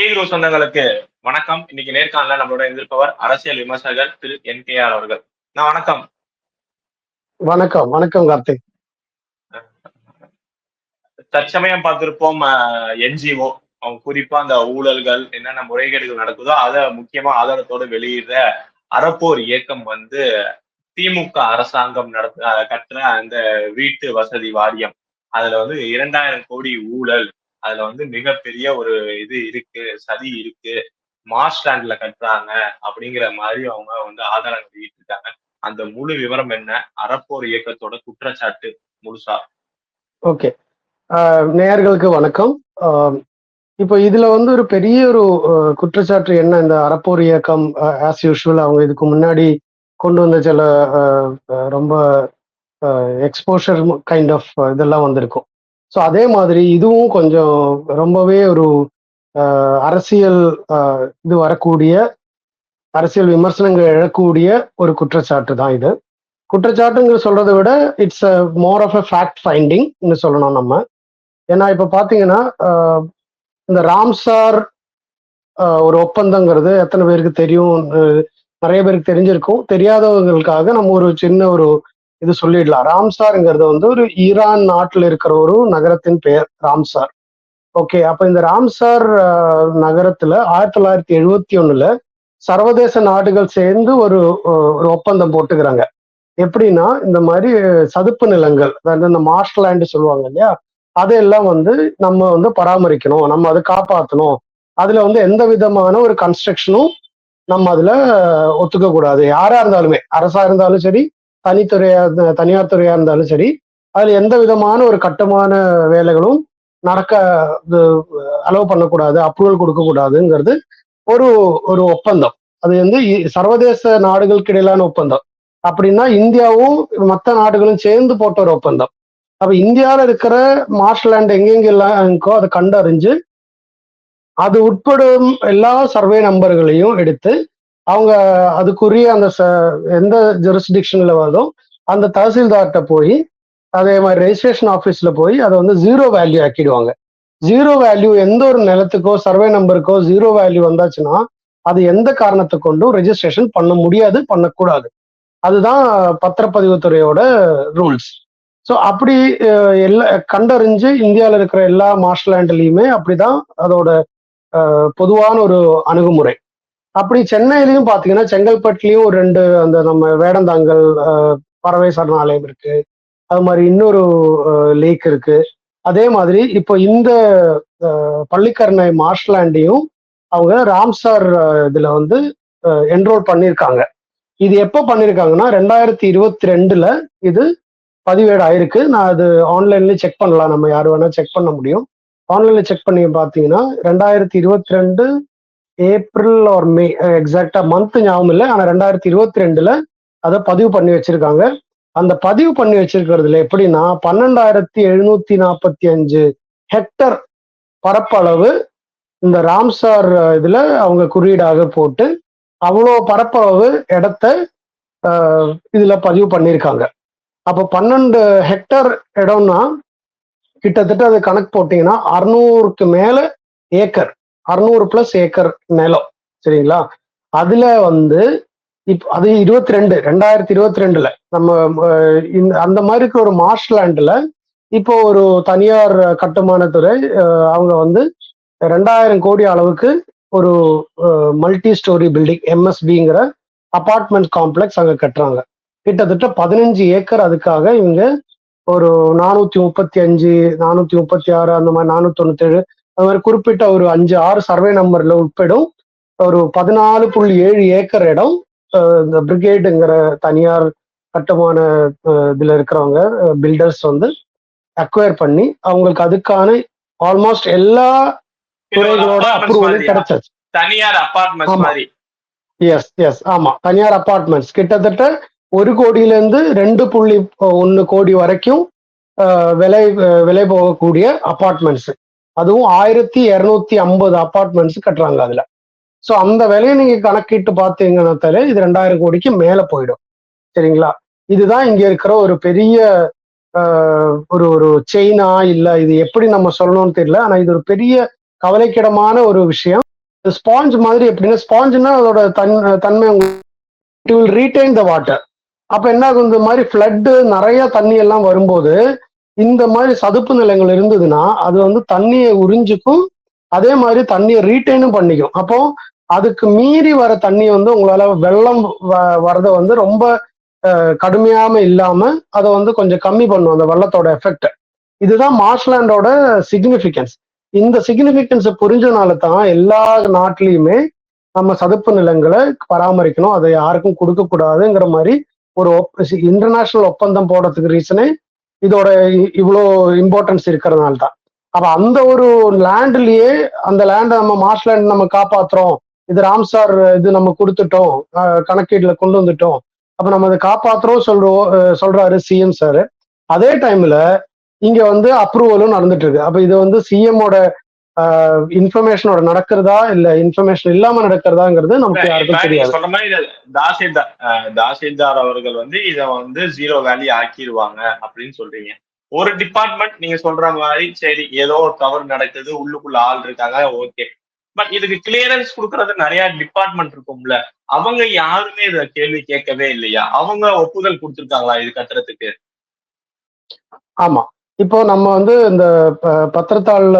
பேகுரு சொந்தங்களுக்கு வணக்கம். இன்னைக்கு நேர்காணல நம்மளோட இருந்திருப்பவர் அரசியல் விமர்சகர் திரு என் கே ஆர் அவர்கள். நான் வணக்கம். வணக்கம். வணக்கம் கார்த்திக். தற்சமயம் பார்த்திருப்போம் என்ஜிஓ. அவங்க குறிப்பா அந்த ஊழல்கள் என்னென்ன முறைகேடுகள் நடக்குதோ அதை முக்கியமா ஆதாரத்தோடு வெளியிடுற அறப்போர் இயக்கம் வந்து திமுக அரசாங்கம் நடத்த கட்டுற அந்த வீட்டு வசதி வாரியம். அதுல வந்து இரண்டாயிரம் கோடி ஊழல் அதுல வந்து மிகப்பெரிய ஒரு இது இருக்கு சதி இருக்கு. மார்ஸ்லாண்ட்ல கட்டுறாங்க அப்படிங்கிற மாதிரி அவங்க வந்து ஆதாரம் வெளியிட்டு இருக்காங்க அந்த முழு விவரம் என்ன? அறப்போர் இயக்கத்தோட குற்றச்சாட்டு முழுசா? ஓகே. நேயர்களுக்கு வணக்கம். இப்போ இதுல வந்து ஒரு பெரிய ஒரு குற்றச்சாட்டு என்ன? இந்த அறப்போர் இயக்கம் ஆஸ் யூஷுவல் அவங்க இதுக்கு முன்னாடி கொண்டு வந்த சில ரொம்ப எக்ஸ்போஷர் கைண்ட் ஆஃப் இதெல்லாம் வந்திருக்கும். ஸோ அதே மாதிரி இதுவும் கொஞ்சம் ரொம்பவே ஒரு அரசியல் இது வரக்கூடிய அரசியல் விமர்சனங்கள் எழக்கூடிய ஒரு குற்றச்சாட்டு தான் இது. குற்றச்சாட்டுங்கிற சொல்றதை விட it's a more of a fact ஃபைண்டிங்னு சொல்லணும் நம்ம. ஏன்னா இப்போ பார்த்தீங்கன்னா இந்த ராம்சார் ஒரு ஒப்பந்தங்கிறது எத்தனை பேருக்கு தெரியும் நிறைய பேருக்கு தெரிஞ்சிருக்கும். தெரியாதவங்களுக்காக நம்ம ஒரு சின்ன ஒரு இது சொல்லிடலாம். ராம்சார்ங்கிறது வந்து ஒரு ஈரான் நாட்டில் இருக்கிற ஒரு நகரத்தின் பெயர் ராம்சார் ஓகே அப்ப இந்த ராம்சார் நகரத்துல ஆயிரத்தி தொள்ளாயிரத்தி எழுபத்தி ஒண்ணுல சர்வதேச நாடுகள் சேர்ந்து ஒரு ஒரு ஒப்பந்தம் போட்டுக்கிறாங்க. எப்படின்னா இந்த மாதிரி சதுப்பு நிலங்கள் அதாவது இந்த மார்ஷ்லேண்டு சொல்லுவாங்க இல்லையா? அதையெல்லாம் வந்து நம்ம வந்து பராமரிக்கணும் நம்ம அதை காப்பாற்றணும் அதுல வந்து எந்த விதமான ஒரு கன்ஸ்ட்ரக்ஷனும் நம்ம அதுல ஒத்துக்க கூடாது யாரா இருந்தாலுமே அரசா இருந்தாலும் சரி தனித்துறையா தனியார் துறையா இருந்தாலும் சரி அதுல எந்த விதமான ஒரு கட்டுமான வேலைகளும் நடக்க அலோவ் பண்ணக்கூடாது அப்ரூவல் கொடுக்க கூடாதுங்கிறது ஒரு ஒரு ஒப்பந்தம். அது வந்து சர்வதேச நாடுகளுக்கு இடையிலான ஒப்பந்தம். அப்படின்னா இந்தியாவும் மற்ற நாடுகளும் சேர்ந்து போட்ட ஒரு ஒப்பந்தம். அப்ப இந்தியாவில் இருக்கிற மார்ஷ்லாண்ட் எங்கெங்கெல்லாம் இருக்கோ அதை கண்டறிஞ்சு அது உட்படும் எல்லா சர்வே நம்பர்களையும் எடுத்து அவங்க அதுக்குரிய அந்த எந்த ஜெரிஸ்டிக்ஷன்ல வருதோ அந்த தஹசீல்தார்கிட்ட போய் அதே மாதிரி ரெஜிஸ்ட்ரேஷன் ஆஃபீஸ்ல போய் அதை வந்து ஜீரோ வேல்யூ ஆக்கிடுவாங்க. ஜீரோ வேல்யூ எந்த ஒரு நிலத்துக்கோ சர்வே நம்பருக்கோ ஜீரோ வேல்யூ வந்தாச்சுன்னா அது எந்த காரணத்தை கொண்டும் ரெஜிஸ்ட்ரேஷன் பண்ண முடியாது பண்ணக்கூடாது. அதுதான் பத்திரப்பதிவுத்துறையோட ரூல்ஸ் ஸோ அப்படி எல்லா கண்டறிஞ்சு இந்தியாவில் இருக்கிற எல்லா மார்ஷ்லாண்ட்லையுமே அப்படிதான் அதோட பொதுவான ஒரு அணுகுமுறை. அப்படி சென்னையிலையும் பார்த்தீங்கன்னா செங்கல்பட்டுலையும் ஒரு ரெண்டு அந்த நம்ம வேடந்தாங்கல் பறவை சரணாலயம் இருக்கு. அது மாதிரி இன்னொரு லேக் இருக்கு. அதே மாதிரி இப்போ இந்த பள்ளிக்கரணை மார்ஷ்லாண்டையும் அவங்க ராம்சார் இதுல வந்து என்ரோல் பண்ணியிருக்காங்க இது எப்போ பண்ணியிருக்காங்கன்னா ரெண்டாயிரத்தி இருபத்தி ரெண்டுல இது பதிவேடு ஆயிருக்கு நான் அது ஆன்லைன்ல செக் பண்ணலாம். நம்ம யார் வேணா செக் பண்ண முடியும். ஆன்லைன்ல செக் பண்ணி பார்த்தீங்கன்னா ரெண்டாயிரத்தி இருபத்தி ரெண்டு ஏப்ரல் ஆர் மே எக்ஸாக்டா மந்த் ஞாபகம் இல்லை ஆனால் ரெண்டாயிரத்தி இருபத்தி ரெண்டுல அதை பதிவு பண்ணி வச்சிருக்காங்க. அந்த பதிவு பண்ணி வச்சிருக்கிறதுல எப்படின்னா பன்னெண்டாயிரத்தி எழுநூத்தி நாற்பத்தி அஞ்சு ஹெக்டர் பரப்பளவு இந்த ராம்சார் இதுல அவங்க குறியீடாக போட்டு அவ்வளோ பரப்பளவு இடத்த இதுல பதிவு பண்ணியிருக்காங்க. அப்போ பன்னெண்டு ஹெக்டர் இடம்னா கிட்டத்தட்ட அது கணக்கு போட்டீங்கன்னா அறுநூறுக்கு மேல ஏக்கர். அறுநூறு பிளஸ் ஏக்கர் நிலம் சரிங்களா? அதுல வந்து இப் அது இருபத்தி ரெண்டு ரெண்டாயிரத்தி இருபத்தி ரெண்டுல நம்ம இந்த அந்த மாதிரி இருக்கிற ஒரு மார்ஷ்லாண்ட்ல இப்போ ஒரு தனியார் கட்டுமானத்துறை அவங்க வந்து ரெண்டாயிரம் கோடி அளவுக்கு ஒரு மல்டி ஸ்டோரி பில்டிங் எம்எஸ்பிங்கிற அபார்ட்மெண்ட் காம்ப்ளெக்ஸ் அங்கே கட்டுறாங்க. கிட்டத்தட்ட பதினஞ்சு ஏக்கர் அதுக்காக இவங்க ஒரு நானூத்தி முப்பத்தி அஞ்சு நானூத்தி முப்பத்தி ஆறு அந்த மாதிரி நானூத்தி தொண்ணூத்தேழு அது மாதிரி குறிப்பிட்ட ஒரு அஞ்சு ஆறு சர்வே நம்பர்ல உட்படும் ஒரு பதினாலு புள்ளி ஏழு ஏக்கர் இடம் இந்த பிரிகேடுங்கிற தனியார் கட்டுமான இதுல இருக்கிறவங்க பில்டர்ஸ் வந்து அக்வயர் பண்ணி அவங்களுக்கு அதுக்கான ஆல்மோஸ்ட் எல்லா துறைகளோட அப்ரூவலும் கிடைச்சாச்சு தனியார் எஸ் எஸ் ஆமா. தனியார் அபார்ட்மெண்ட்ஸ் கிட்டத்தட்ட ஒரு கோடியில இருந்து ரெண்டு புள்ளி ஒன்னு கோடி வரைக்கும் விலை விலை போகக்கூடிய அபார்ட்மெண்ட்ஸ் அதுவும் ஆயிரத்தி இரநூத்தி ஐம்பது அப்பார்ட்மெண்ட்ஸ் கட்டுறாங்க அதுல. ஸோ அந்த விலையை நீங்க கணக்கிட்டு பார்த்தீங்கன்னாலே இது ரெண்டாயிரம் கோடிக்கு மேல போயிடும். சரிங்களா? இதுதான் இங்க இருக்கிற ஒரு பெரிய ஒரு ஒரு செயினா இல்ல இது எப்படி நம்ம சொல்லணும்னு தெரியல. ஆனா இது ஒரு பெரிய கவலைக்கிடமான ஒரு விஷயம். ஸ்பாஞ்ச் மாதிரி எப்படின்னா ஸ்பாஞ்சுன்னா அதோட தன் தன்மை it will retain the water அப்ப என்ன ஆகும்? இந்த மாதிரி ஃப்ளட்டு நிறைய தண்ணி எல்லாம் வரும்போது இந்த மாதிரி சதுப்பு நிலங்கள் இருந்ததுன்னா அது வந்து தண்ணியை உறிஞ்சிக்கும் அதே மாதிரி தண்ணியை ரீட்டைனும் பண்ணிக்கும். அப்போ அதுக்கு மீறி வர தண்ணி வந்து உங்களால வெள்ளம் வ- வரத வந்து ரொம்ப கடுமையாம இல்லாம அதை வந்து கொஞ்சம் கம்மி பண்ணும் அந்த வெள்ளத்தோட எஃபெக்ட் இதுதான் மார்ஷ்லாண்டோட சிக்னிஃபிகன்ஸ் இந்த சிக்னிஃபிகன்ஸை புரிஞ்சனால தான் எல்லா நாட்டிலையுமே நம்ம சதுப்பு நிலங்களை பராமரிக்கணும் அதை யாருக்கும் கொடுக்கக்கூடாதுங்கிற மாதிரி ஒரு இன்டர்நேஷனல் ஒப்பந்தம் போடுறதுக்கு ரீசனே இதோட இ- இவ்வளோ இம்பார்ட்டன்ஸ் இருக்கிறதுனால தான் அப்ப அந்த ஒரு லேண்ட்லயே அந்த லேண்டை நம்ம மார்ஷ்லேண்ட் நம்ம காப்பாத்துறோம். இது ராம்சார் இது நம்ம கொடுத்துட்டோம். அஹ் கணக்கீடுல கொண்டு வந்துட்டோம். அப்ப நம்ம அதை காப்பாத்துறோம் சொல்றோம் சொல்கிறாரு சொல்றாரு சிஎம் சார் அதே டைம்ல இங்க வந்து அப்ரூவலும் நடந்துட்டு இருக்கு. அப்ப இது வந்து சிஎம்மோட இன்ஃபர்மேஷனோட நடக்கிறதா இல்ல இன்ஃபர்மேஷன் இல்லாம நடக்கிறதாங்கிறது நமக்கு யாருக்கும் தெரியாது. சொன்ன மாதிரி தாசில்தார் தாசில்தார் அவர்கள் வந்து இத வந்து ஜீரோ வேல்யூ ஆக்கிடுவாங்க அப்படின்னு சொல்றீங்க. ஒரு டிபார்ட்மெண்ட் நீங்க சொல்ற மாதிரி சரி ஏதோ ஒரு தவறு நடக்குது உள்ளுக்குள்ள ஆள் இருக்காங்க ஓகே பட் இதுக்கு கிளியரன்ஸ் கொடுக்கறது நிறைய டிபார்ட்மெண்ட் இருக்கும்ல. அவங்க யாருமே இத கேள்வி கேட்கவே இல்லையா? அவங்க ஒப்புதல் கொடுத்திருக்காங்களா இது கட்டுறதுக்கு ஆமா. இப்போ நம்ம வந்து இந்த ப-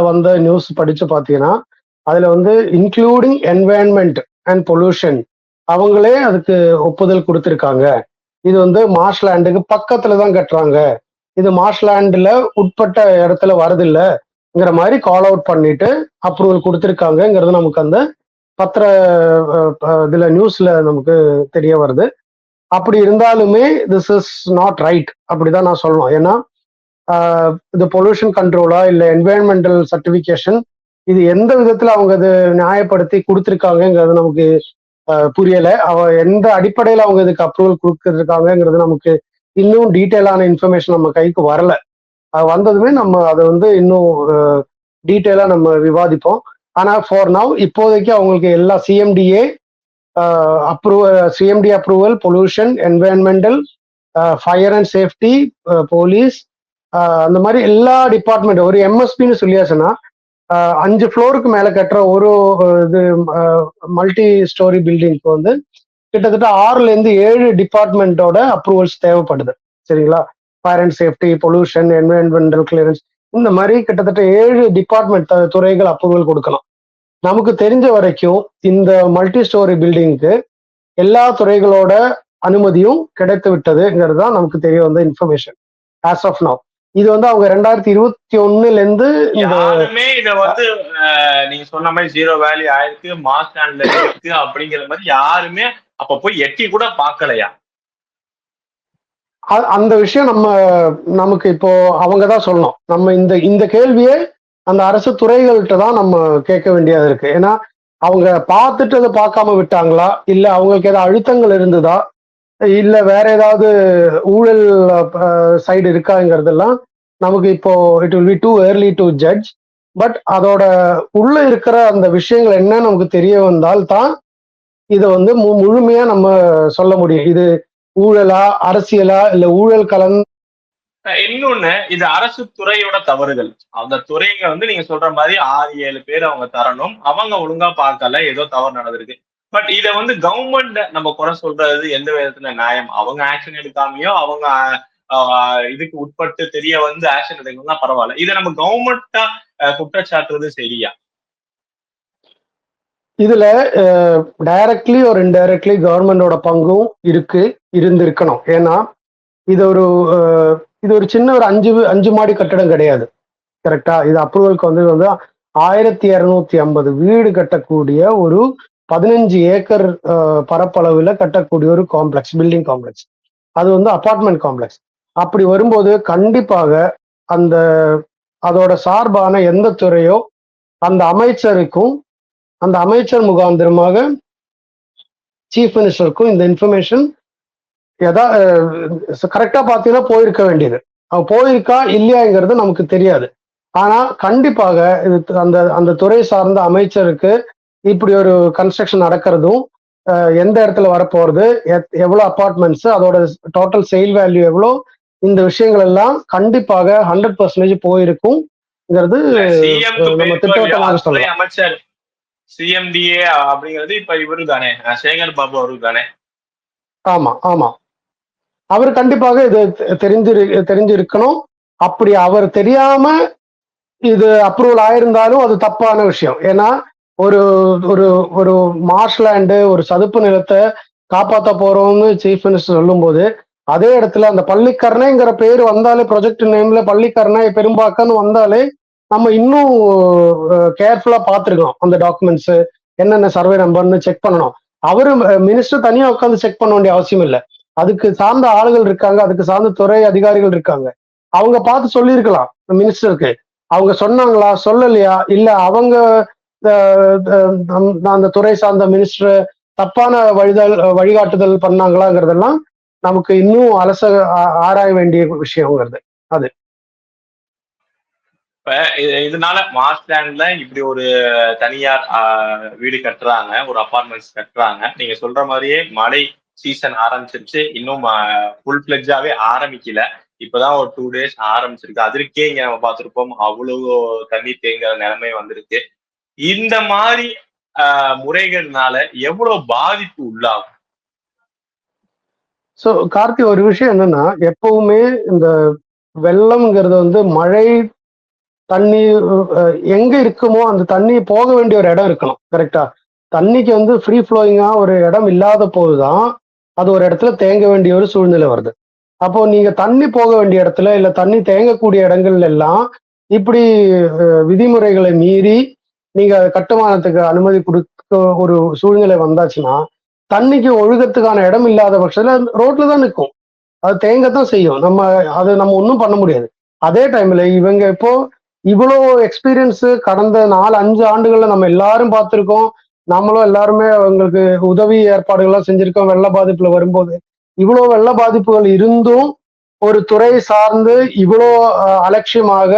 வந்த நியூஸ் படிச்சு பார்த்தீங்கன்னா அதுல வந்து இன்க்ளூடிங் என்வாயன்மெண்ட் அண்ட் பொல்யூஷன் அவங்களே அதுக்கு ஒப்புதல் கொடுத்துருக்காங்க. இது வந்து மார்ஷ்லேண்டுக்கு பக்கத்துல தான் கட்டுறாங்க. இது மார்ஷ்லேண்ட்ல உட்பட்ட இடத்துல வரதில்லைங்கிற மாதிரி கால் அவுட் பண்ணிட்டு அப்ரூவல் கொடுத்துருக்காங்கங்கிறது நமக்கு அந்த பத்திர இதில் நியூஸில் இதுல நியூஸ்ல நமக்கு தெரிய வருது. அப்படி இருந்தாலுமே திஸ் இஸ் நாட் ரைட் அப்படிதான் நான் சொல்லணும். ஏன்னா இது பொல்யூஷன் கண்ட்ரோலா இல்லை என்வாயன்மெண்டல் சர்டிஃபிகேஷன் இது எந்த விதத்தில் அவங்க அது நியாயப்படுத்தி கொடுத்துருக்காங்கங்கிறது நமக்கு புரியலை. அவ எந்த அடிப்படையில் அவங்க இதுக்கு அப்ரூவல் கொடுத்துருக்காங்கங்கிறது நமக்கு இன்னும் டீட்டெயிலான இன்ஃபர்மேஷன் நம்ம கைக்கு வரல. அது வந்ததுமே நம்ம அதை வந்து இன்னும் டீட்டெயிலாக நம்ம விவாதிப்போம். ஆனால் ஃபார் நவ் இப்போதைக்கு அவங்களுக்கு எல்லா CMDA approval CMD approval pollution environmental fire and safety police அந்த மாதிரி எல்லா டிபார்ட்மெண்ட் ஒரு எம்எஸ்பின்னு சொல்லியாச்சுன்னா அஞ்சு ஃப்ளோருக்கு மேல கட்டுற ஒரு இது மல்டி ஸ்டோரி பில்டிங்க்கு வந்து கிட்டத்தட்ட ஆறுல இருந்து ஏழு டிபார்ட்மெண்ட்டோட அப்ரூவல்ஸ் தேவைப்படுது. சரிங்களா? Fire and safety pollution environmental clearance இந்த மாதிரி கிட்டத்தட்ட ஏழு டிபார்ட்மெண்ட் துறைகள் அப்ரூவல் கொடுக்கலாம். நமக்கு தெரிஞ்ச வரைக்கும் இந்த மல்டி ஸ்டோரி பில்டிங்க்கு எல்லா துறைகளோட அனுமதியும் கிடைத்து விட்டதுங்கிறது தான் நமக்கு தெரிய வந்த இன்ஃபர்மேஷன் ஆஸ் ஆஃப் நவ் இது வந்து அவங்க ரெண்டாயிரத்தி இருபத்தி ஒண்ணுல இருந்து யாருமே இத வந்து நீங்க சொன்ன மாதிரி ஜீரோ வேல்யூ ஆயிருக்கு மாஸ் ஸ்டாண்ட்ல இருக்கு அப்படிங்கிற மாதிரி யாருமே அப்ப போய் எட்டி கூட பாக்கலையா அந்த விஷயம் நம்ம நமக்கு இப்போ அவங்க தான் சொல்லணும். நம்ம இந்த இந்த கேள்வியே அந்த அரசு துறைகள்கிட்ட தான் நம்ம கேட்க வேண்டியது இருக்கு. ஏன்னா அவங்க பார்த்துட்டு அதை பார்க்காம விட்டாங்களா? இல்ல அவங்களுக்கு ஏதாவது அழுத்தங்கள் இருந்ததா? இல்ல வேற ஏதாவது ஊழல் சைடு இருக்காங்கிறதெல்லாம் நமக்கு இப்போ it will be too early to judge but அதோட உள்ள இருக்கிற அந்த விஷயங்கள் என்ன நமக்கு தெரிய வந்தால் தான் இதை வந்து மு- முழுமையா நம்ம சொல்ல முடியும். இது ஊழலா அரசியலா இல்ல ஊழல் கலந்து இன்னொன்னு இது அரசு துறையோட தவறுகள். அந்த துறைங்க வந்து நீங்க சொல்ற மாதிரி ஆறு ஏழு பேர் அவங்க தரணும். அவங்க ஒழுங்கா பார்க்கல ஏதோ தவறு நடந்திருக்கு. பட் இத வந்து கவர்மெண்ட் நம்ம குறை சொல்றது எந்த விதத்துல நியாயம்? அவங்க ஆக்ஷன் எடுக்காமையோ அவங்க இதுக்கு உட்பட்டு தெரிய வந்து ஆக்ஷன் எடுக்கணும்னா பரவாயில்ல. இதை நம்ம கவர்மெண்டா குற்றச்சாட்டுறது சரியா? இதுல டைரக்ட்லி ஒரு இன்டைரக்ட்லி கவர்மெண்டோட பங்கும் இருக்கு இருந்திருக்கணும். ஏன்னா இது ஒரு இது ஒரு சின்ன ஒரு அஞ்சு அஞ்சு மாடி கட்டடம் கிடையாது. கரெக்டா இது அப்ரூவலுக்கு வந்து வந்து ஆயிரத்தி இரநூத்தி ஐம்பது வீடு கட்டக்கூடிய ஒரு பதினஞ்சு ஏக்கர் பரப்பளவில் பரப்பளவுல கட்டக்கூடிய ஒரு காம்ப்ளெக்ஸ் பில்டிங் காம்ப்ளெக்ஸ் அது வந்து அபார்ட்மெண்ட் காம்ப்ளெக்ஸ் அப்படி வரும்போது கண்டிப்பாக அந்த அதோட சார்பான எந்த துறையோ அந்த அமைச்சருக்கும் அந்த அமைச்சர் முகாந்திரமாக சீஃப் மினிஸ்டருக்கும் இந்த இன்ஃபர்மேஷன் எதா கரெக்டா பார்த்தீங்கன்னா போயிருக்க வேண்டியது. அவன் போயிருக்கா இல்லையாங்கிறது நமக்கு தெரியாது. ஆனா கண்டிப்பாக இது அந்த அந்த துறை சார்ந்த அமைச்சருக்கு இப்படி ஒரு கன்ஸ்ட்ரக்ஷன் நடக்கிறதும் எந்த இடத்துல வரப்போறது எத்- எவ்வளவு அபார்ட்மெண்ட்ஸ் அதோட டோட்டல் சேல் வேல்யூ எவ்வளோ இந்த விஷயங்கள் எல்லாம் கண்டிப்பாக ஹண்ட்ரட் பர்சன்டேஜ் போயிருக்கும் இருக்குங்கிறது சிஎம் நம்ம திட்டவட்டமாக சொல்லலாம் அமைச்சர் சிஎம்டிஏ அப்படிங்கிறது இப்ப இவரு தானே சேகர் பாபு அவரு தானே ஆமா ஆமா. அவர் கண்டிப்பாக இது தெ- தெரிஞ்சிரு தெரிஞ்சிருக்கணும். அப்படி அவர் தெரியாம இது அப்ரூவல் ஆயிருந்தாலும் அது தப்பான விஷயம். ஏன்னா ஒரு ஒரு ஒரு மார்ஷ்லேண்டு ஒரு சதுப்பு நிலத்தை காப்பாத்த போறோம்னு சீஃப் மினிஸ்டர் சொல்லும்போது அதே இடத்துல அந்த பள்ளிக்கரணைங்கிற பேர் வந்தாலே ப்ரொஜெக்ட் நேம்ல பள்ளிக்கரணை பெரும்பாக்கன்னு வந்தாலே நம்ம இன்னும் கேர்ஃபுல்லா பார்த்துருக்கோம் அந்த டாக்குமெண்ட்ஸ் என்னென்ன சர்வே நம்பர்னு செக் பண்ணணும். அவரு மினிஸ்டர் தனியா உட்காந்து செக் பண்ண வேண்டிய அவசியம் இல்லை. அதுக்கு சார்ந்த ஆளுகள் இருக்காங்க அதுக்கு சார்ந்த துறை அதிகாரிகள் இருக்காங்க. அவங்க பார்த்து சொல்லியிருக்கலாம் மினிஸ்டருக்கு அவங்க சொன்னாங்களா சொல்லலையா? இல்ல அவங்க அந்த- துறை சார்ந்த மினிஸ்டர் தப்பான வழிதல் வழிகாட்டுதல் பண்ணாங்களாங்கிறதெல்லாம் நமக்கு இன்னும் அலச ஆராய வேண்டிய விஷயங்கிறது. இப்ப இதனால மாஸ்லாண்ட்ல இப்படி ஒரு தனியார் ஆஹ், வீடு கட்டுறாங்க ஒரு அப்பார்ட்மெண்ட்ஸ் கட்டுறாங்க. நீங்க சொல்ற மாதிரியே மழை சீசன் ஆரம்பிச்சிருச்சு. இன்னும் ஃபுல் பிளெஜாவே ஆரம்பிக்கல. இப்பதான் ஒரு டூ டேஸ் ஆரம்பிச்சிருக்கு. அதற்கே இங்க நம்ம பார்த்திருப்போம் அவ்வளவு தண்ணி தேங்குற நிலைமை வந்திருக்கு. இந்த மாதிரி முறைகள்னால எவ்வளவு பாதிப்பு உள்ளாகும்? ஸோ கார்த்தி ஒரு விஷயம் என்னன்னா எப்பவுமே இந்த வெள்ளம்ங்கிறது வந்து மழை தண்ணி எங்க இருக்குமோ அந்த தண்ணி போக வேண்டிய ஒரு இடம் இருக்கணும் கரெக்டா தண்ணிக்கு வந்து ஃப்ரீ ஃப்ளோயிங்கா ஒரு இடம் இல்லாத போதுதான் அது ஒரு இடத்துல தேங்க வேண்டிய ஒரு சூழ்நிலை வருது. அப்போ நீங்க தண்ணி போக வேண்டிய இடத்துல இல்ல தண்ணி தேங்கக்கூடிய இடங்கள்ல எல்லாம் இப்படி விதிமுறைகளை மீறி நீங்க கட்டுமானத்துக்கு அனுமதி கொடுக்க ஒரு சூழ்நிலை வந்தாச்சுன்னா தண்ணிக்கு ஒழுகத்துக்கான இடம் இல்லாத பட்சத்துல ரோட்ல தான் நிற்கும் அது தேங்கத்தான் செய்யும். நம்ம அது நம்ம ஒன்றும் பண்ண முடியாது. அதே டைம்ல இவங்க இப்போ இவ்வளோ எக்ஸ்பீரியன்ஸ் கடந்த நாலு அஞ்சு ஆண்டுகள்ல நம்ம எல்லாரும் பார்த்துருக்கோம். நம்மளும் எல்லாருமே அவங்களுக்கு உதவி ஏற்பாடுகள்லாம் செஞ்சிருக்கோம். வெள்ள பாதிப்புல வரும்போது இவ்வளோ வெள்ள பாதிப்புகள் இருந்தும் ஒரு துறை சார்ந்து இவ்வளோ அலட்சியமாக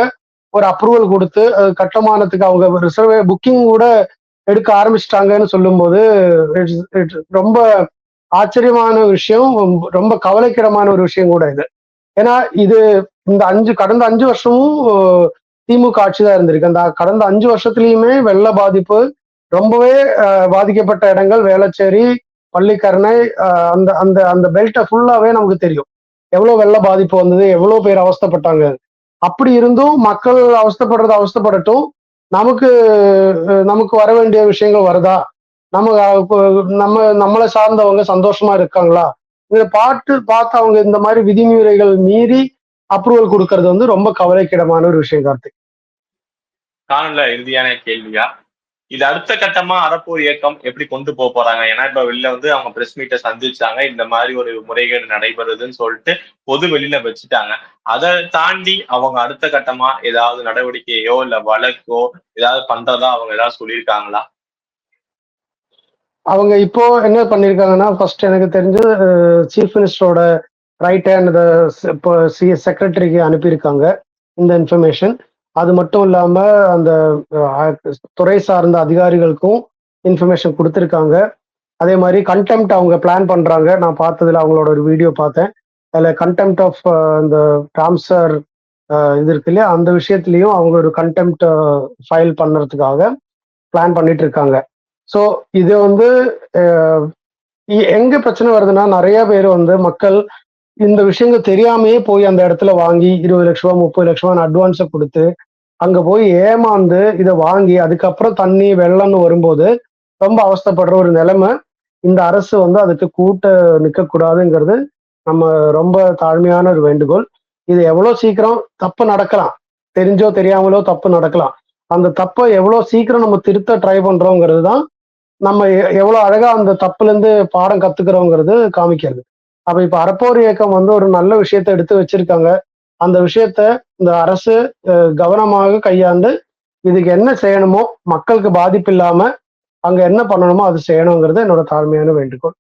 ஒரு அப்ரூவல் கொடுத்து கட்டமானத்துக்கு கட்டுமானத்துக்கு அவங்க ரிசர்வே புக்கிங் கூட எடுக்க ஆரம்பிச்சிட்டாங்கன்னு சொல்லும்போது ரொம்ப ஆச்சரியமான விஷயம் ரொம்ப கவலைக்கிடமான ஒரு விஷயம் கூட இது. ஏன்னா இது இந்த அஞ்சு கடந்த அஞ்சு வருஷமும் திமுக ஆட்சி தான் இருந்திருக்கு. அந்த கடந்த அஞ்சு வருஷத்துலயுமே வெள்ள பாதிப்பு ரொம்பவே பாதிக்கப்பட்ட இடங்கள் வேளச்சேரி பள்ளிக்கரணை அஹ், அந்த அந்த அந்த பெல்ட்டை ஃபுல்லாவே நமக்கு தெரியும். எவ்வளவு வெள்ள பாதிப்பு வந்தது எவ்வளவு பேர் அவஸ்தப்பட்டாங்க. அப்படி இருந்தும் மக்கள் அவஸ்தைப்படுறது அவஸ்தப்படட்டும். நமக்கு நமக்கு வர வேண்டிய விஷயங்கள் வருதா? நம்ம நம்ம நம்மளை சார்ந்தவங்க சந்தோஷமா இருக்காங்களா? இதை பார்த்து பார்த்து அவங்க இந்த மாதிரி விதிமுறைகள் மீறி அப்ரூவல் கொடுக்கறது வந்து ரொம்ப கவலைக்கிடமான ஒரு விஷயம் கார்த்திக். காணல இறுதியான கேள்வியா? இது அடுத்த கட்டமா அறப்போர் இயக்கம் எப்படி கொண்டு போக போறாங்க? ஏன்னா இப்ப வெளில வந்து அவங்க பிரஸ் மீட்டை சந்திச்சாங்க. இந்த மாதிரி ஒரு முறைகேடு நடைபெறுதுன்னு சொல்லிட்டு பொது வெளியில வச்சுட்டாங்க. அதை தாண்டி அவங்க அடுத்த கட்டமா ஏதாவது நடவடிக்கையோ இல்ல வழக்கோ ஏதாவது பண்றதா அவங்க ஏதாவது சொல்லியிருக்காங்களா? அவங்க இப்போ என்ன பண்ணிருக்காங்கன்னா ஃபர்ஸ்ட் எனக்கு தெரிஞ்சு சீஃப் மினிஸ்டரோட ரைட் ஹேண்ட் இப்போ சி செக்ரட்டரிக்கு அனுப்பியிருக்காங்க. இந்த இன்ஃபர்மேஷன் அது மட்டும் இல்லாம அந்த துறை சார்ந்த அதிகாரிகளுக்கும் இன்ஃபர்மேஷன் கொடுத்துருக்காங்க. அதே மாதிரி கண்டெம்ட் அவங்க பிளான் பண்றாங்க. நான் பார்த்ததுல அவங்களோட ஒரு வீடியோ பார்த்தேன். அதில் கண்டெம்ட் ஆஃப் இந்த ராம்சர் இது இருக்கு இல்லையா? அந்த விஷயத்துலையும் அவங்க ஒரு கண்டெம்ட் ஃபைல் பண்ணுறதுக்காக பிளான் பண்ணிட்டு இருக்காங்க. ஸோ இது வந்து எங்கே எங்க பிரச்சனை வருதுன்னா நிறைய பேர் வந்து மக்கள் இந்த விஷயங்கள் தெரியாமையே போய் அந்த இடத்துல வாங்கி இருபது லட்ச ரூபா முப்பது லட்ச ரூபா அட்வான்ஸை கொடுத்து அங்க போய் ஏமாந்து இதை வாங்கி அதுக்கப்புறம் தண்ணி வெள்ளம்னு வரும்போது ரொம்ப அவஸ்தைப்படுற ஒரு நிலைமை. இந்த அரசு வந்து அதுக்கு கூட்ட நிற்கக்கூடாதுங்கிறது நம்ம ரொம்ப தாழ்மையான ஒரு வேண்டுகோள். இது எவ்வளவு சீக்கிரம் தப்பு நடக்கலாம்? தெரிஞ்சோ தெரியாமலோ தப்பு நடக்கலாம். அந்த தப்பை எவ்வளவு சீக்கிரம் நம்ம திருத்த ட்ரை பண்றோங்கிறது தான் நம்ம எவ்வளோ எவ்வளவு அழகா அந்த தப்புல இருந்து பாடம் கத்துக்கிறோங்கிறது காமிக்கிறது. அப்ப இப்ப அறப்போர் இயக்கம் வந்து ஒரு நல்ல விஷயத்தை எடுத்து வச்சிருக்காங்க. அந்த விஷயத்த இந்த அரசு கவனமாக கையாண்டு இதுக்கு என்ன செய்யணுமோ மக்களுக்கு பாதிப்பு இல்லாம அங்க என்ன பண்ணணுமோ அது செய்யணுங்கிறது என்னோட தாழ்மையான வேண்டுகோள்.